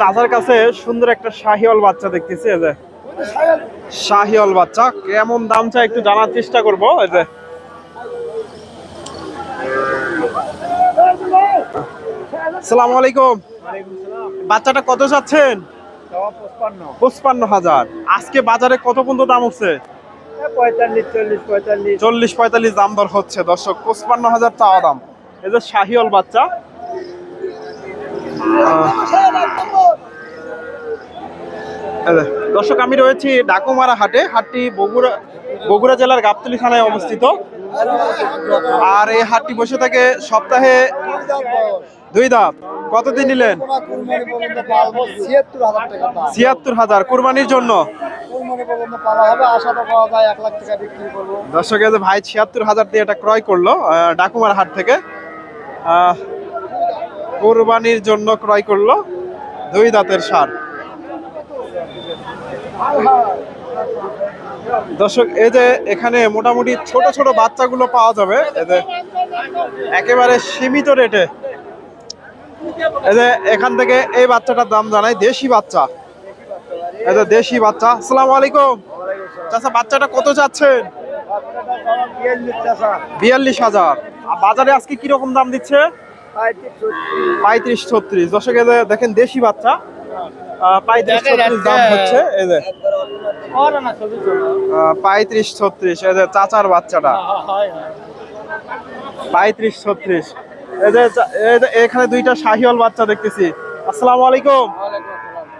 চাচার কাছে সুন্দর একটা শাহিওয়াল বাচ্চা দেখতেছি, এই যে। শাহিওয়াল বাচ্চা, কেমন দাম চাই একটু জানার চেষ্টা করব, এই যে। সালামু বাচ্চাটা কত চাচ্ছেন? পঁচপান্ন হাজার। আজকে বাজারে কত পর্যন্ত দাম হচ্ছে চল্লিশ পঁয়তাল্লিশ দাম দর হচ্ছে, দর্শক, পঁচপান্ন হাজার চাওয়া দাম। এই যে শাহিওল বাচ্চা দর্শক, আমি রয়েছি ডাকুমারা হাটে, হাটটি বগুড়া বগুড়া জেলার গাবতলী থানায় অবস্থিত। আর এই হাটটি বসে থাকে সপ্তাহে দুই দাঁত কতদিন নিলেন? ছিয়াত্তর হাজার। কুরবানির জন্য। দর্শক ভাই ছিয়াত্তর হাজার দিয়ে এটা ক্রয় করল ডাকুমার হাট থেকে। কোরবানির জন্য ক্রয় করল দুই দাঁতের সার। দর্শক এই যে এখানে মোটামুটি ছোট ছোট বাচ্চাগুলো পাওয়া যাবে এই একেবারে সীমিত রেটে। এই যে এখান থেকে এই বাচ্চাটার দাম জানাই দেশি বাচ্চা। এই যে দেশি বাচ্চা। আসসালামু আলাইকুম। চাচা বাচ্চাটা কত চাচ্ছেন? বিয়াল্লিশ হাজার। আর বাজারে আজকে কীরকম দাম দিচ্ছে? পঁয়ত্রিশ ছত্রিশ। দশকে দেখেন দেশি বাচ্চা। পঁয়ত্রিশ ছত্রিশ দাম হচ্ছে এই যে। পঁয়ত্রিশ ছত্রিশ এই যে চাচার বাচ্চাটা। পঁয়ত্রিশ ছত্রিশ। এই যে চা- এই যে এখানে দুইটা শাহিওয়াল বাচ্চা দেখতেছি। আসসালামু আলাইকুম।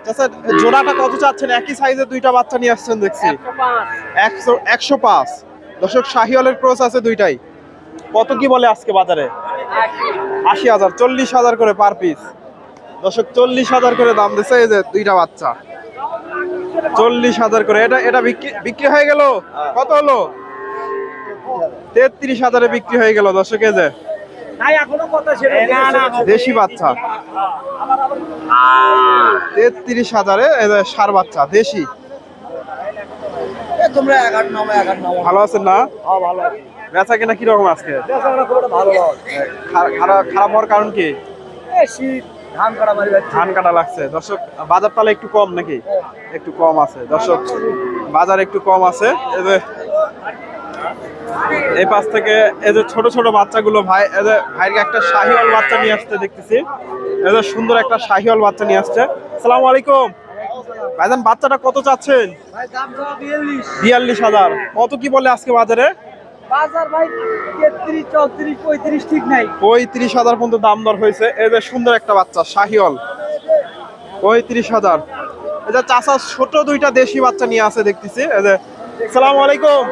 চাচা জোড়াটা কত চাচ্ছেন? একই সাইজের দুইটা বাচ্চা নিয়ে আসছেন দেখছি। একশো একশো পাঁচ। দর্শক শাহিওয়ালের ক্রস আছে দুইটাই। কত কি বলে আজকে বাজারে? আশি হাজার চল্লিশ হাজার করে পার পিস দর্শক চল্লিশ হাজার করে দাম দিচ্ছে এই যে দুইটা বাচ্চা। চল্লিশ হাজার করে এটা এটা বিক্রি বিক্রি হয়ে গেল? কত হলো? তেত্রিশ হাজারে বিক্রি হয়ে গেল দর্শক এই যে। দেশি বাচ্চা। তেত্রিশ হাজারে যে বাচ্চা দেশি। ভালো আছেন না? হ্যাঁ ভালো বেচা কিনা কীরকম আজকে? খারাপ হওয়ার কারণ কি? শীত ধান কাটা লাগছে। দর্শক বাজার তাহলে একটু কম নাকি? একটু কম আছে। দর্শক বাজার একটু কম আছে। এই পাশ থেকে এই যে ছোট ছোট বাচ্চাগুলো ভাই এই যে ভাইকে একটা শাহিওয়াল বাচ্চা নিয়ে আসতে দেখতেছি। এই যে সুন্দর একটা শাহিওয়াল বাচ্চা নিয়ে আসছে। আসসালামু আলাইকুম। ভাইজান বাচ্চাটা কত চাচ্ছেন? বিয়াল্লিশ হাজার। কত কি বলে আজকে বাজারে? পঁয়ত্রিশ ঠিক নাই। পঁয়ত্রিশ হাজার পর্যন্ত দাম দর হয়েছে। সুন্দর একটা বাচ্চা হাজার। ছোট দুইটা দেশি বাচ্চা নিয়ে আছে দেখতেছি। সালাম আলাইকুম।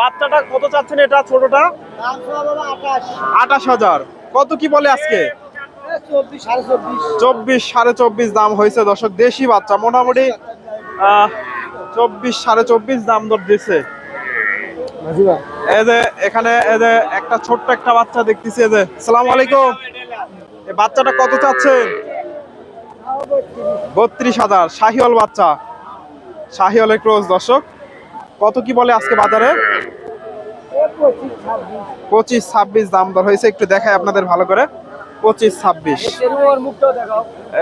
বাচ্চাটা কত চাচ্ছেন এটা, ছোটটা? আঠাশ হাজার। কত কি বলে আজকে? চব্বিশ সাড়ে চব্বিশ দাম হয়েছে দর্শক, দেশি বাচ্চা। মোটামুটি চব্বিশ সাড়ে চব্বিশ দাম দর দিচ্ছে এই যে এখানে এই যে একটা ছোট্ট একটা বাচ্চা দেখতেছি, এই যে, সালাম আলাইকুম। বাচ্চাটা কত চাচ্ছেন বত্রিশ হাজার শাহিওল বাচ্চা। শাহিওলের ক্রোজ দর্শক। কত কি বলে আজকে বাজারে? পঁচিশ ছাব্বিশ, দাম দর হয়েছে, একটু দেখাই আপনাদের ভালো করে। পঁচিশ ছাব্বিশ।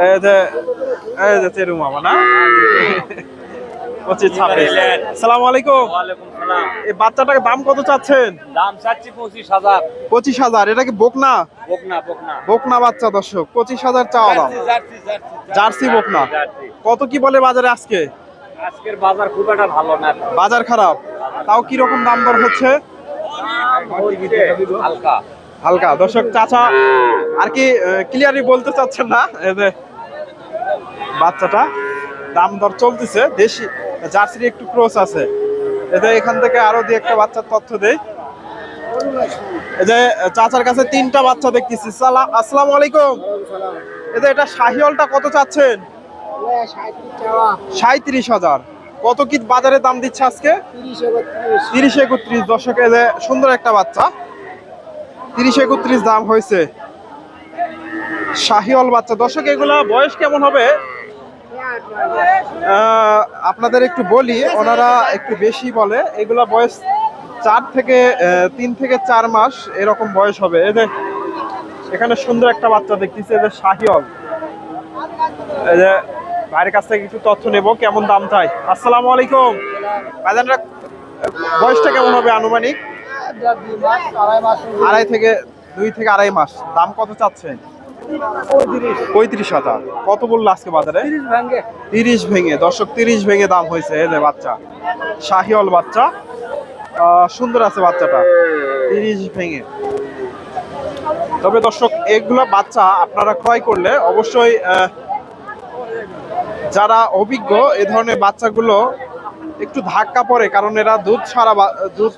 এই যে এই যে চেরু না? পঁচিশ ছাব্বিশ। সালাম আলাইকুম। এই দাম কত চাচ্ছেন? দাম চাচ্ছি পঁচিশ হাজার। পঁচিশ হাজার। এটা কি বকনা? বকনা বকনা। বকনা বাচ্চা দর্শক। পঁচিশ হাজার চাওয়া দাম। জার্সি বকনা। কত কি বলে বাজারে আজকে? আজকের বাজার খুব একটা ভালো না। বাজার খারাপ। তাও কি রকম দাম দর হচ্ছে? হচ্ছে হালকা। হালকা। দর্শক চাচা আর কি ক্লিয়ারলি বলতে চাচ্ছেন না? এই যে বাচ্চাটা দাম দর চলতেছে। দেশি জার্সির একটু ক্রস আছে। যে এখান থেকে আরও দিয়ে একটা বাচ্চার তথ্য দেই। এই যে চাচার কাছে তিনটা বাচ্চা দেখতেছি। সালাম আসসালামু আলাইকুম। যে এটা শাহিওলটা কত চাচ্ছেন? সাঁত্রিশ হাজার। কত কি বাজারে দাম দিচ্ছে আজকে? তিরিশ একত্রিশ। তিরিশ একত্রিশ দশকে সুন্দর একটা বাচ্চা। তিরিশ একত্রিশ দাম হয়েছে। শাহিওয়াল বাচ্চা। দর্শক, এগুলা বয়স কেমন হবে? আপনাদের একটু বলি ওনারা একটু বেশি বলে এগুলা বয়স চার থেকে তিন থেকে চার মাস এরকম বয়স হবে। এই যে এখানে সুন্দর একটা বাচ্চা দেখতেছি এই যে শাহিওয়াল। এই যে ভাইয়ের কাছ থেকে কিছু তথ্য নেব কেমন দাম চাই? আসসালামু আলাইকুম। ভাইজানরা বয়সটা কেমন হবে আনুমানিক? আড়াই থেকে দুই থেকে আড়াই মাস। দাম কত চাচ্ছেন? পঁয়ত্রিশ। হাজার। কত বলল আজকে বাজারে? তিরিশ ভেঙে দর্শক তিরিশ ভেঙে দাম হয়েছে এই যে বাচ্চা। শাহিওল বাচ্চা। সুন্দর আছে বাচ্চাটা। তিরিশ ভেঙে তবে দর্শক এগুলো বাচ্চা আপনারা ক্রয় করলে অবশ্যই যারা অভিজ্ঞ এ ধরনের বাচ্চাগুলো একটু ধাক্কা পড়ে কারণ এরা দুধ ছাড়া দুধ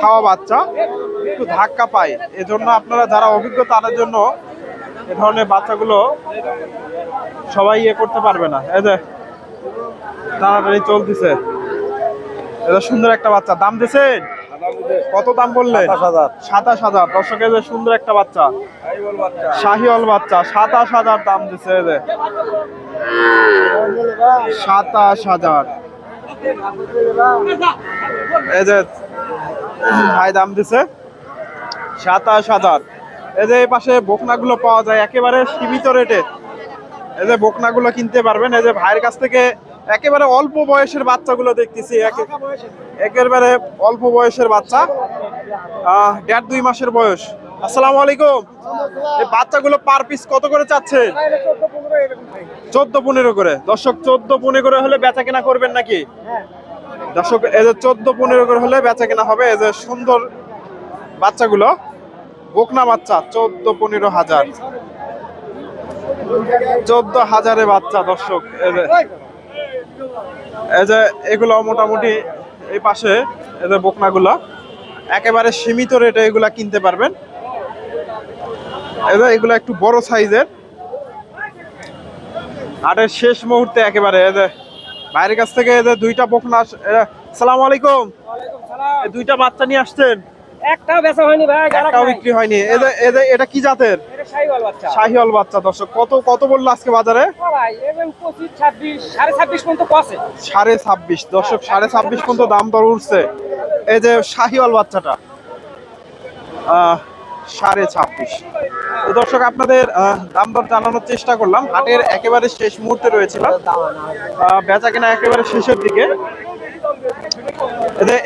খাওয়া বাচ্চা একটু ধাক্কা পায়। এজন্য আপনারা যারা অভিজ্ঞ তাদের জন্য এ ধরনের বাচ্চাগুলো সবাই ইয়ে করতে পারবে না। এই যে তাড়াতাড়ি চলতেছে। এটা সুন্দর একটা বাচ্চা। দাম দিছেন কত দাম বললেন? সাতাশ হাজার। দর্শকের যে সুন্দর একটা বাচ্চা। শাহিওল বাচ্চা। সাতাশ হাজার দাম দিছে এই যে। সাতাশ হাজার। এই যে ভাই দাম দিছে সাতাশ হাজার। এই যে পাশে বকনাগুলো পাওয়া যায়, একেবারে সীমিত রেটে এই যে বকনাগুলো কিনতে পারবেন, এই যে ভাইয়ের কাছ থেকে একেবারে অল্প বয়সের বাচ্চাগুলো দেখতেছি, একে- একেবারে অল্প বয়সের বাচ্চা দেড় দুই মাসের বয়স। আসসালামু আলাইকুম। এই বাচ্চাগুলো পার পিস কত করে চাচ্ছেন? চোদ্দ পনেরো করে। দর্শক, চোদ্দ পনেরো করে হলে বেচা কেনা করবেন নাকি? দর্শক, এই যে চোদ্দ পনেরো করে হলে বেচা কেনা হবে, এই যে সুন্দর বাচ্চাগুলো। বকনা বাচ্চা, চোদ্দ, পনেরো হাজার। চোদ্দ হাজারে বাচ্চা, দর্শক। এই যে এগুলো মোটামুটি এই পাশে, এই যে বকনাগুলো, একেবারে সীমিত রেটে এগুলা কিনতে পারবেন। এই এগুলো একটু বড় সাইজের। হাটের শেষ মুহূর্তে একেবারে যে বাইরের কাছ থেকে যে দুইটা বকনা সালাম আলাইকুম। দুইটা বাচ্চা নিয়ে আসছেন। একটাও বেচা হয়নি ভাই একটাও বিক্রি হয়নি। এটা কি জাতের? বাচ্চা। শাহিওয়াল বাচ্চা দর্শক কত কত বলল আজকে বাজারে? ভাই পঁচিশ ছাব্বিশ সাড়ে ছাব্বিশ পর্যন্ত কষে। সাড়ে ছাব্বিশ দর্শক সাড়ে ছাব্বিশ পর্যন্ত দাম দর উঠছে। এই যে শাহিওয়াল বাচ্চাটা সাড়ে ছাব্বিশ। দর্শক আপনাদের দাম দর জানানোর চেষ্টা করলাম। হাটের একেবারে শেষ মুহূর্তে রয়েছিলাম। বেচা কেনা একেবারে শেষের দিকে।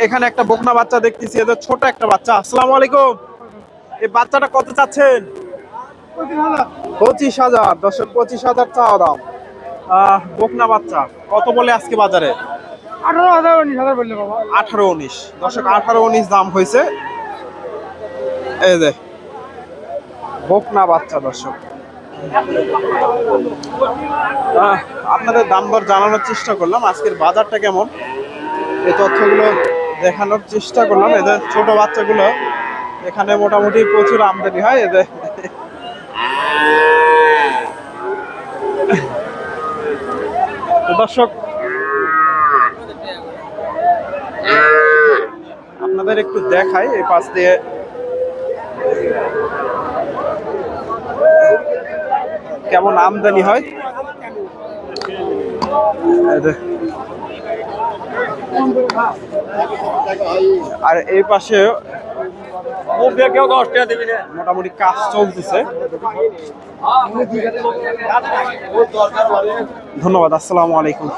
এখানে একটা বকনা বাচ্চা দেখতেছি এদের ছোট একটা বাচ্চা। আসসালামু আলাইকুম। এই বাচ্চাটা কত চাচ্ছেন? পঁচিশ হাজার। দর্শক পঁচিশ হাজার চাওয়া দাম। বকনা বাচ্চা। কত বলে আজকে বাজারে? আঠারো উনিশ বাবা। আঠারো উনিশ। দর্শক আঠারো উনিশ দাম হয়েছে। এই যে বকনা বাচ্চা দর্শক। আপনাদের দাম দর জানানোর চেষ্টা করলাম। আজকের বাজারটা কেমন? এই তথ্যগুলো দেখানোর চেষ্টা করলাম। এদের ছোট বাচ্চাগুলো, এখানে মোটামুটি প্রচুর আমদানি হয়। এদের দর্শক, আপনাদের একটু দেখাই এই পাশ দিয়ে। কেমন আমদানি হয়। আর এই পাশে মোটামুটি কাজ চলতেছে। ধন্যবাদ আসসালামু আলাইকুম।